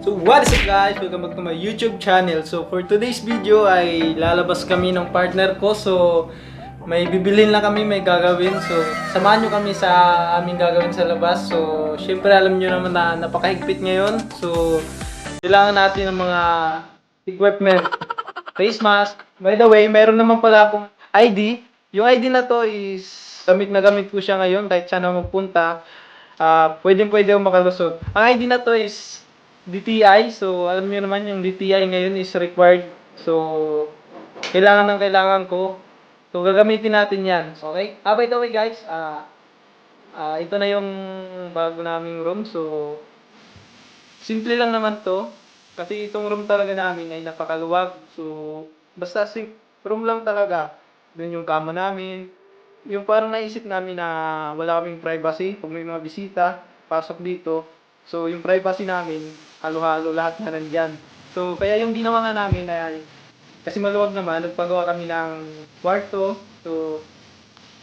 So what is up guys? Welcome back to my YouTube channel. So for today's video ay lalabas kami ng partner ko. So may bibilin lang kami, may gagawin. So samahan nyo kami sa aming gagawin sa labas. So syempre alam nyo naman na napakahigpit ngayon. So kailangan natin ng mga equipment. Face mask. By the way, meron naman pala akong ID. Yung ID na to is gamit na gamit ko siya ngayon kahit saan ako magpunta. Ah, pwedeng pwede ako makalusot. Ang ID na to is DTI. So, alam niyo naman yung DTI ngayon is required. So, kailangan ng kailangan ko. So, gagamitin natin yan. Okay? Ah, by the way guys, ah, ah, ito na yung bago naming room. So, simple lang naman to. Kasi itong room talaga namin ay napakaluwag. So, basta si room lang talaga. Doon yung kama namin. Yung parang naisip namin na wala kaming privacy. Kung may mga bisita, pasok dito. So, yung privacy namin, halo-halo lahat na nandyan. So, kaya yung ginawa nga namin ay, kasi maluwag naman, nagpagawa kami ng kwarto. So,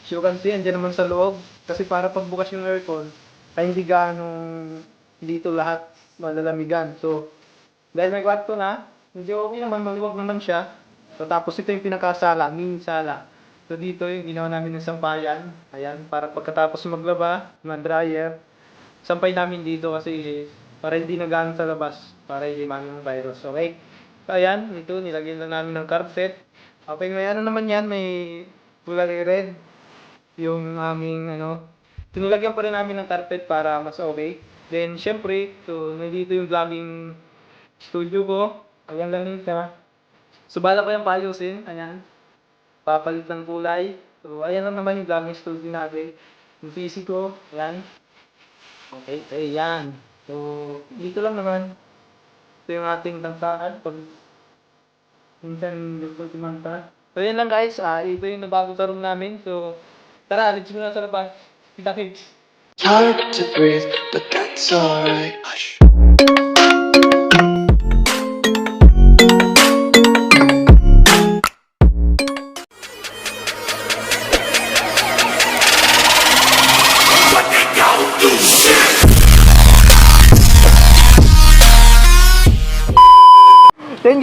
as you can see, andyan naman sa loob. Kasi para pagbukas yung aircon, ay hindi gaanong dito lahat malalamigan. So, dahil may kwarto na, medyo okay naman, maluwag naman siya. So, tapos ito yung pinakasala, mini sala. So, dito yung ginawa namin ng sampayan. Ayan, para pagkatapos maglaba, mag-dryer, sampay namin dito kasi para hindi nagaan sa labas, para hindi mang virus. Okay? So, ayan, ito, nilagyan lang namin ng carpet. Okay, may ano naman yan, may kulay red. Yung aming, ano, tinulagyan pa rin namin ng carpet para mas okay. Then, syempre, so, nandito yung vlogging studio ko. Ayan lang yun, ha. So, bala ko yung paayusin. Ayan. Papalit ng kulay. So, ayan lang naman yung vlogging studio natin. Yung PC ko. Ayan. Okay, ayan. So, dito lang naman. Ito yung ating tantaan. Pag minsan dito timanta. So, yun lang guys. Ah, ito yung nabago sa room namin. So, tara, let's go na sa labas. Kita kids. Hard to breathe, but that's alright. Hush.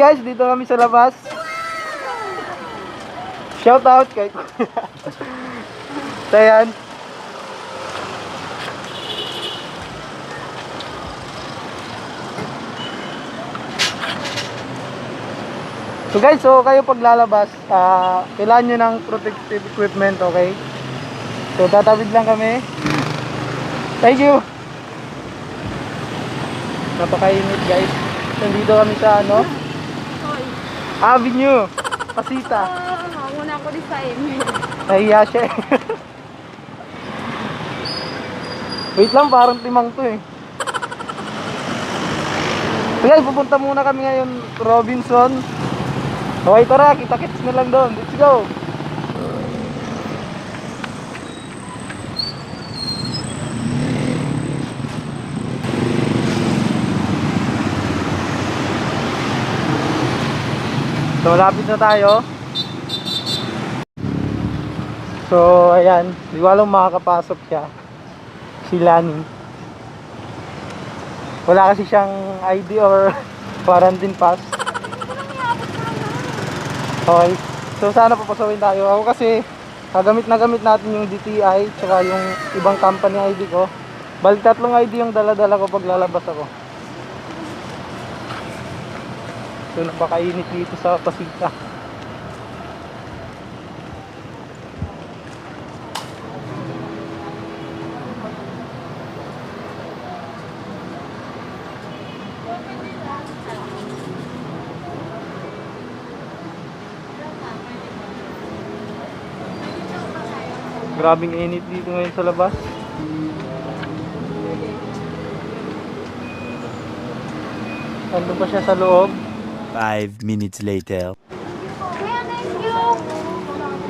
Guys, dito kami sa labas. Shout out kay yan. So guys, so kayo pag lalabas, ah, kailangan nyo ng protective equipment, okay? So tatawid lang kami. Thank you! Napakainit guys. Nandito kami sa ano? Avenue. Pasita. ah, mauna ko din sa email. Nahiya siya eh. Wait lang, parang timang to eh. Guys, pupunta muna kami ngayon Robinson. Okay, tara, kita-kits na lang doon. Let's go! So, lapit na tayo. So, ayan. Di alam makakapasok siya. Si Lani. Wala kasi siyang ID or quarantine pass. Okay. So, sana papasawin tayo. Ako kasi, kagamit na gamit natin yung DTI tsaka yung ibang company ID ko. Balik tatlong ID yung dala-dala ko pag lalabas ako. So, napakainit dito sa Pasita. Grabing init dito ngayon sa labas. Ando pa siya sa loob. Five minutes later.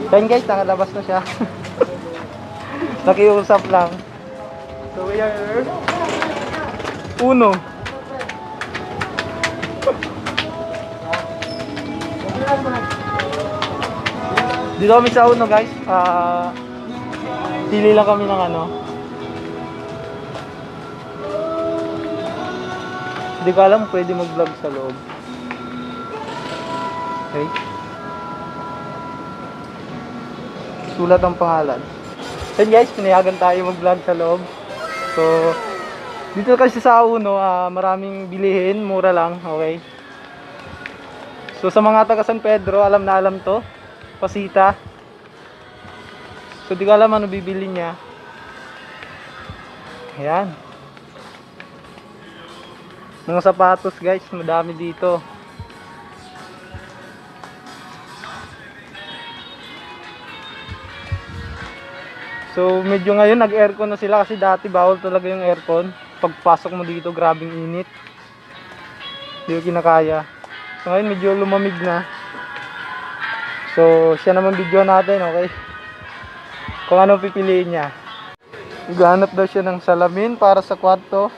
Yan guys, nakalabas na siya. Nakiusap lang. So we are Uno. Dito kami sa Uno guys. Ah, pili lang kami ng ano. Hindi ko alam pwede mag-vlog sa loob. Okay. Sulat ang pangalan. Then guys, pinayagan tayo mag-vlog sa loob. So, dito kasi sa Uno, ah, maraming bilihin, mura lang, okay? So sa mga taga San Pedro, alam na alam to. Pasita. So di ko alam ano bibili niya. Ayan. Mga sapatos guys, madami dito. So medyo ngayon nag-aircon na sila kasi dati bawal talaga yung aircon. Pagpasok mo dito, grabing init. Hindi ko kinakaya. So ngayon medyo lumamig na. So siya naman video natin, okay? Kung ano pipiliin niya. Naghanap daw siya ng salamin para sa kwarto.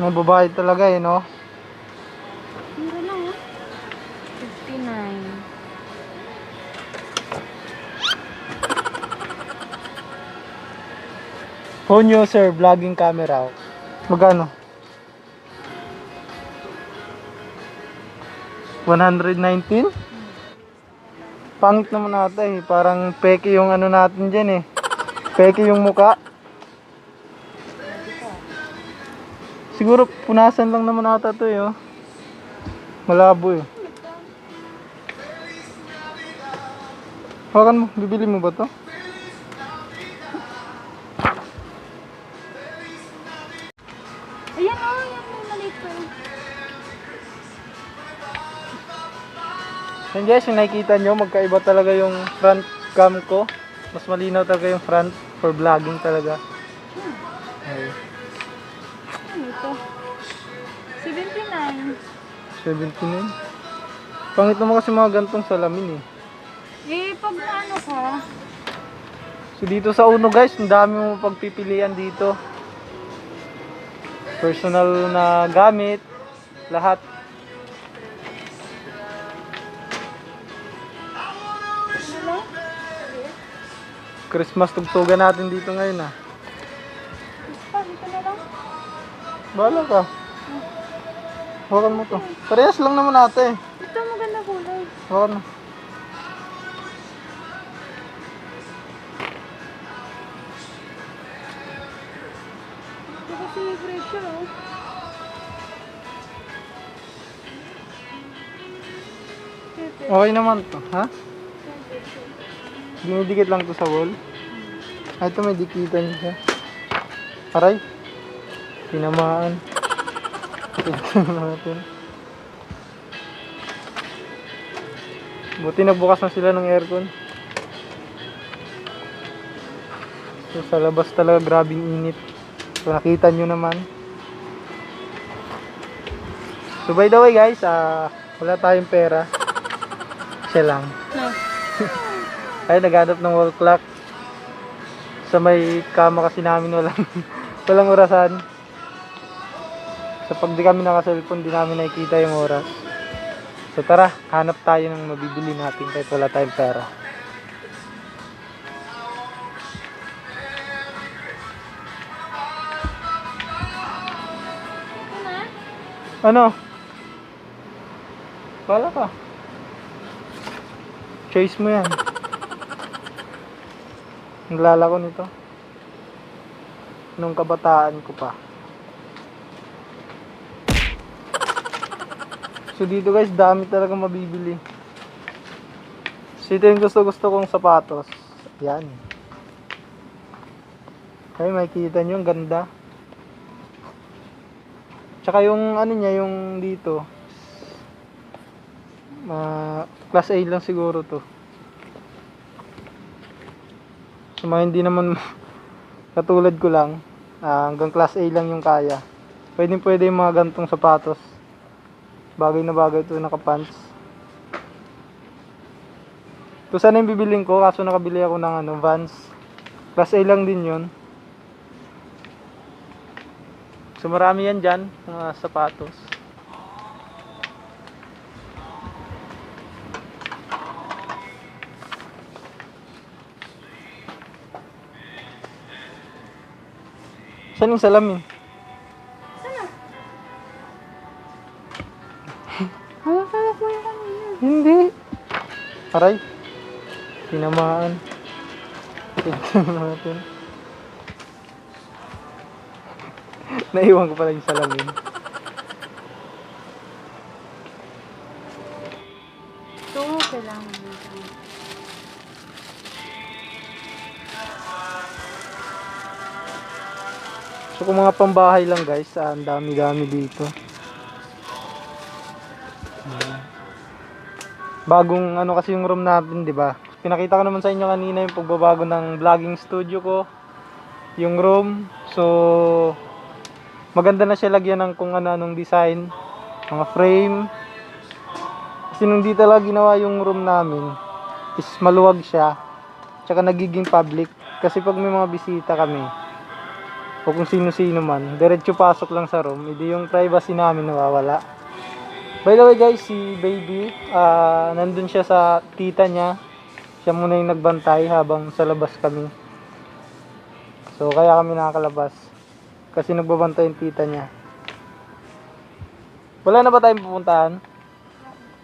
May babae talaga eh, no? Phone user, vlogging camera. Magkano? 119? Pangit naman ata eh. Parang peke yung ano natin dyan eh. Peke yung muka. Siguro punasan lang naman ata to eh. Oh. Malabo eh. Hawakan mo, bibili mo ba to? Yan guys, yung nakikita nyo, magkaiba talaga yung front cam ko. Mas malinaw talaga yung front for vlogging talaga. Ay, Ano ito? 79. 79. Pangit naman kasi mga gantong salamin eh. Eh, pag ano ka, So dito sa Uno guys, ang dami mo pagpipilian dito. Personal na gamit, lahat. Christmas tugtugan natin dito ngayon ah. Pa, ito na lang. Bahala ka. Hawakan mo to. Parehas lang naman ate. Ito maganda kulay. Hawakan mo. Ito kasi pressure oh. Okay naman to, ha? Dinidikit lang to sa wall. Ay, ito may dikitan siya. Aray. Tinamaan. Tingnan natin. Buti nagbukas na sila ng aircon. So, sa labas talaga grabing init. So, nakita nyo naman. So, by the way guys, ah, wala tayong pera. Siya lang. Ay, naghanap ng wall clock. Sa may kama kasi namin walang, walang orasan. So pag di kami naka-cellphone, di namin nakikita yung oras. So tara, hanap tayo ng mabibili natin kahit wala tayong pera. Ano? Wala ka. Choice mo yan. Naglalako nito. Nung kabataan ko pa. So dito guys, dami talaga mabibili. So ito yung gusto gusto kong sapatos. Yan. Ay, makikita nyo, ang ganda. Tsaka yung ano niya, yung dito. Ma class A lang siguro to. So mga hindi naman katulad ko lang, ah, hanggang class A lang yung kaya. Pwede pwede yung mga gantong sapatos. Bagay na bagay ito naka-pants. Ito sana yung bibiling ko, kaso nakabili ako ng ano, Vans. Class A lang din yun. So marami yan dyan, mga sapatos. Saan yung salamin? Hawak-hawak mo yung kanina. Hindi. Aray. Tinamaan. Tignan natin. Naiwan ko pala yung salamin. Ito, kailangan mo. So kung mga pambahay lang guys, ah, ang dami-dami dito. Bagong ano kasi yung room natin, 'di ba? Pinakita ko naman sa inyo kanina yung pagbabago ng vlogging studio ko. Yung room. So maganda na siya lagyan ng kung ano-anong design, mga frame. Kasi nung dito lang ginawa yung room namin, is maluwag siya. Tsaka nagiging public. Kasi pag may mga bisita kami, o kung sino-sino man, diretso pasok lang sa room, hindi yung privacy namin nawawala. By the way guys, si baby, ah nandun siya sa tita niya. Siya muna yung nagbantay habang sa labas kami. So kaya kami nakakalabas. Kasi nagbabantay yung tita niya. Wala na ba tayong pupuntahan?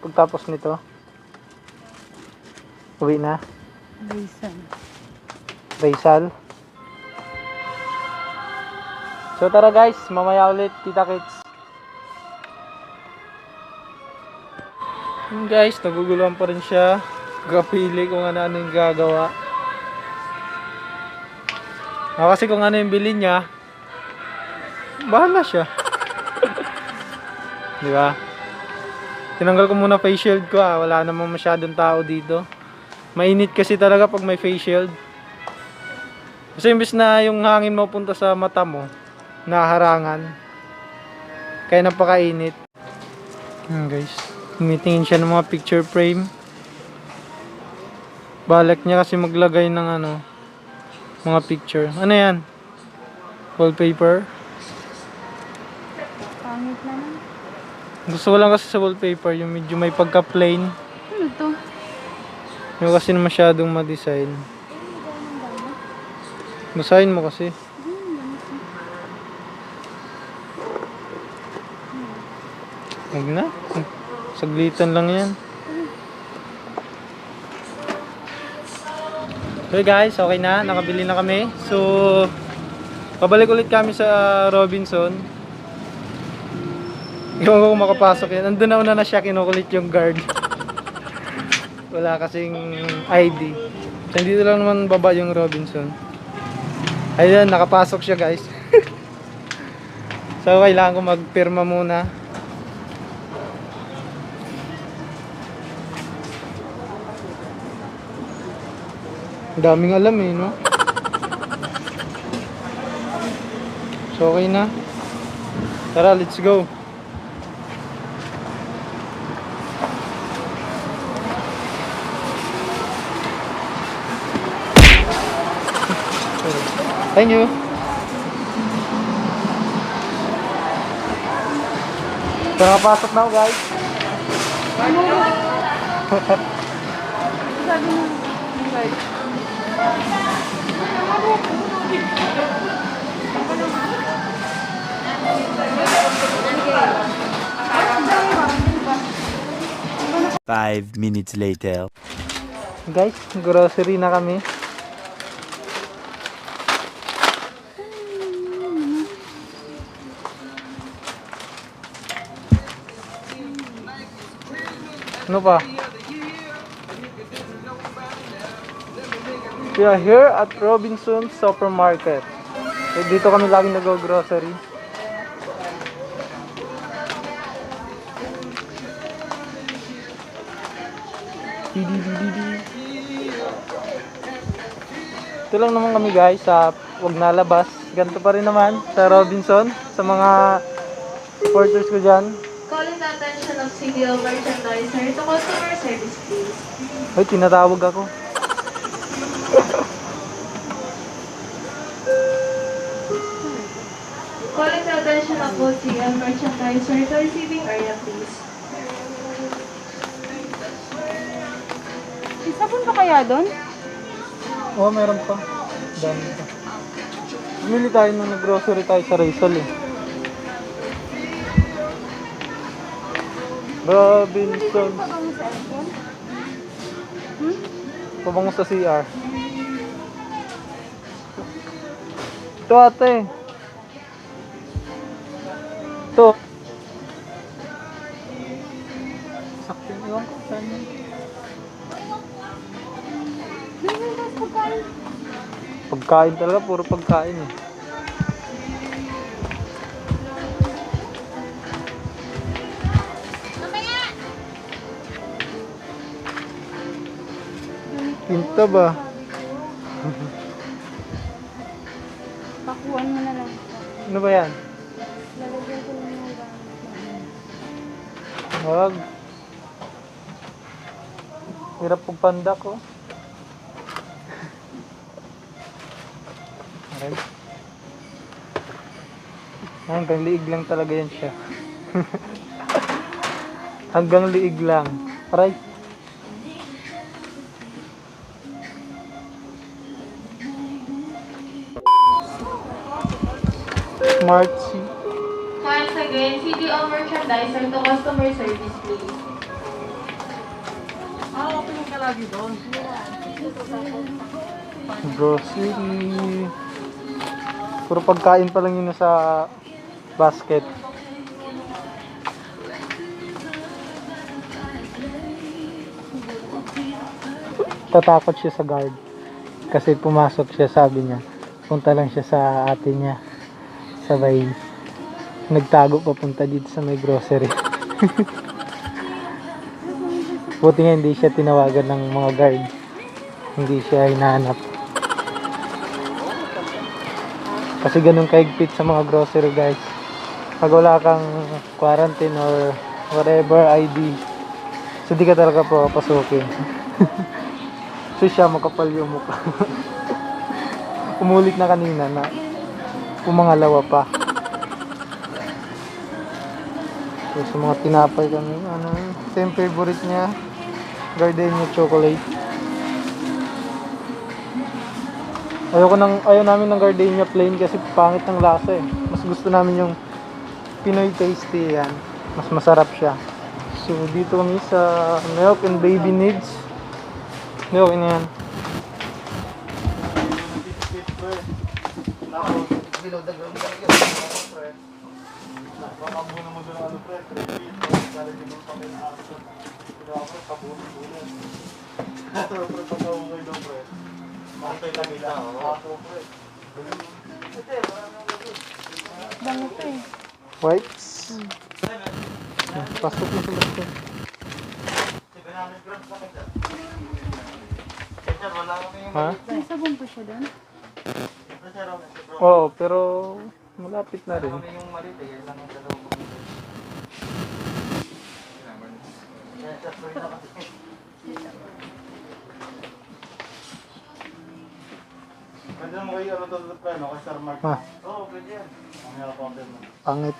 Pagtapos nito? Uwi na? Basin. Rizal. So tara guys, mamaya ulit, kita kits. Yun guys, naguguluhan pa rin siya. Kapili kung ano ano yung gagawa. Ah, kasi kung ano yung bilhin niya, bahala siya. Di ba? Tinanggal ko muna face shield ko ah. Wala namang masyadong tao dito. Mainit kasi talaga pag may face shield. Kasi imbis na yung hangin mapunta sa mata mo, naharangan. Kaya napakainit. Yan guys. Tumitingin siya ng mga picture frame. Balak niya kasi maglagay ng ano, mga picture. Ano yan? Wallpaper? Pangit naman. Gusto ko lang kasi sa wallpaper yung medyo may pagka-plain. Ano to? Yung kasi na masyadong ma-design. Basahin mo kasi. Huwag na. Saglitan lang yan. Okay guys, okay na. Nakabili na kami. So, pabalik ulit kami sa Robinson. Ewan ko kung makapasok yan. Andun na una na siya, kinukulit yung guard. Wala kasing ID. So, dito lang naman baba yung Robinson. Ayun, nakapasok siya guys. so, kailangan ko magpirma muna. Daming alam eh, no? So, okay na. Tara, let's go. Thank you. So, nakapasok na ako guys. Sabi mo, guys. Five minutes later. Guys, grocery na kami. Ano pa? We are here at Robinson's Supermarket. Eh, dito kami laging nag-grocery. Ito lang naman kami guys sa wag nalabas. Ganito pa rin naman sa Robinson sa mga supporters ko dyan. Calling the attention of CDO merchandiser to customer service please. Ay, tinatawag ako. Of both CDO merchandiser to receiving area please. May sabon pa kaya doon? Oo, oh, meron pa. Dami pa. Bumili tayo nung nag-grocery tayo sa Rizal eh. Robinson. Cellphone? Pabango sa CR. Ito ate. Ito. Sakto yun. Ewan ko saan yun. Pagkain. Talaga, puro pagkain eh. Pinta ba? Pakuan mo na lang. Ano ba yan? Wag. Hirap pong panda ko. Okay. Hanggang liig lang talaga yan siya. Hanggang liig lang. Aray. Smart Again, CDO merchandiser to customer service, please. Grocery. Puro pagkain pa lang yun sa basket. Tatakot siya sa guard. Kasi pumasok siya, sabi niya. Punta lang siya sa ate niya. Sabay, nagtago papunta dito sa may grocery. Buti nga hindi siya tinawagan ng mga guard. Hindi siya hinahanap. Kasi ganun kaigpit sa mga grocery guys. Pag wala kang quarantine or whatever ID, so di ka talaga papasukin. so siya makapal yung mukha. Umulit na kanina na pumangalawa pa. Sa mga tinapay kami, ano, yung favorite niya. Gardenia chocolate. Ayoko nang ayaw namin ng gardenia plain kasi pangit ng lasa eh. Mas gusto namin yung Pinoy tasty yan. Mas masarap siya. So dito kami sa milk and baby needs. Hindi okay na yan. Bango to eh. Wipes. Pasok mo sa basto. Ha? May sabon pa siya doon? Oo, pero malapit na rin. Pwede mo kayo ano to pre, no? Kay Sir Mark. Ha? Oo, pwede yan. Mamaya ako ako mo. Pangit.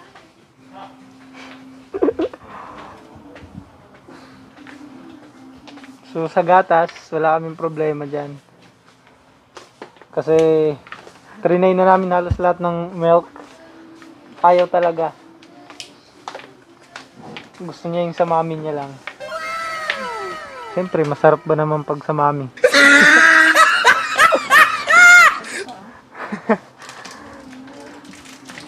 So sa gatas, wala kaming problema dyan. Kasi trinay na namin halos lahat ng milk. Ayaw talaga. Gusto niya yung sa mami niya lang. Siyempre, masarap ba naman pag sa mami?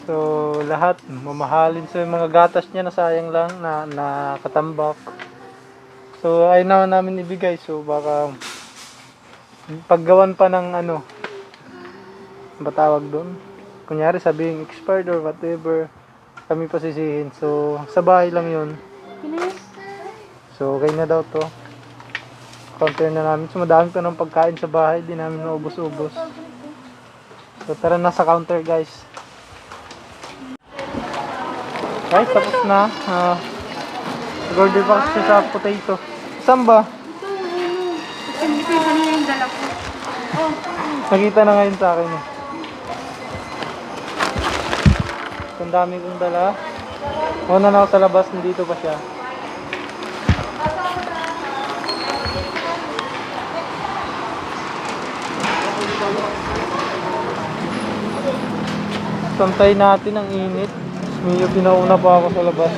So, lahat, mamahalin sa mga gatas niya na sayang lang na nakatambak. So, ayaw naman namin ibigay. So, baka paggawan pa ng ano, ba tawag doon? Kunyari, sabihin expired or whatever, kami pa sisihin. So, sa bahay lang yun. So, okay na daw to. Counter na namin. So, madami pa ng pagkain sa bahay. Di namin naubos-ubos. So, tara na sa counter, guys. Guys, tapos na. Ah, order pa kasi sa potato. Saan ba? Hindi ko yung yung dala ko. Nakita na ngayon sa akin eh. Ang dami kong dala. Una na ako sa labas, nandito pa siya. Pantay natin ang init. Medyo pinauna pa ako sa labas.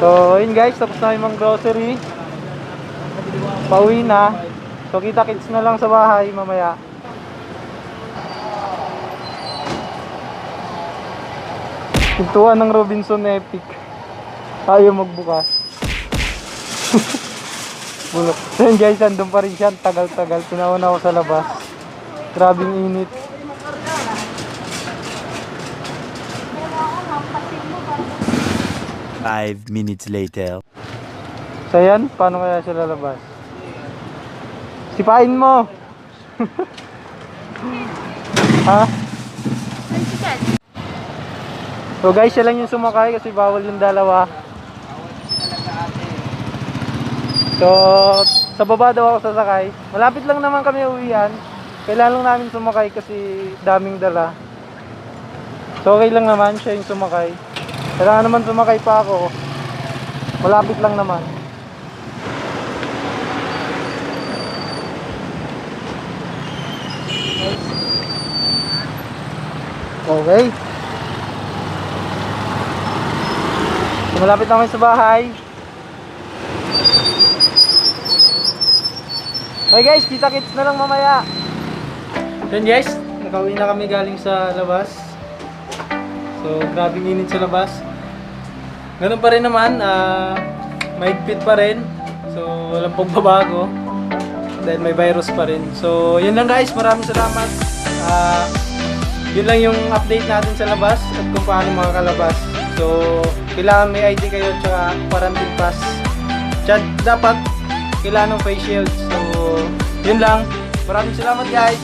So, yun guys, tapos na yung grocery. Pauwi na. So, kita kits na lang sa bahay mamaya. Pintuan ng Robinson Epic. Ayaw magbukas. Bulok. So yun guys, andun pa rin siya. Tagal-tagal. Pinauna ako sa labas. Grabing init. Five minutes later. So yan, paano kaya siya lalabas? Sipain mo! ha? So guys, siya lang yung sumakay kasi bawal yung dalawa. So, sa baba daw ako sasakay. Malapit lang naman kami uwian. Kailangan lang namin sumakay kasi daming dala. So okay lang naman siya yung sumakay. Kailangan naman sumakay pa ako. Malapit lang naman. Okay. Malapit na kami sa bahay. Okay guys, kita kits na lang mamaya. Then guys, nakauwi na kami galing sa labas. So, grabing init sa labas. Ganun pa rin naman, ah, mahigpit pa rin. So, walang pagbabago. Dahil may virus pa rin. So, yun lang guys. Maraming salamat. Ah, yun lang yung update natin sa labas at kung paano makakalabas. So, kailangan may ID kayo tsaka quarantine pass. Tsaka dapat kailangan ng face shield. So, yun lang. Maraming salamat guys.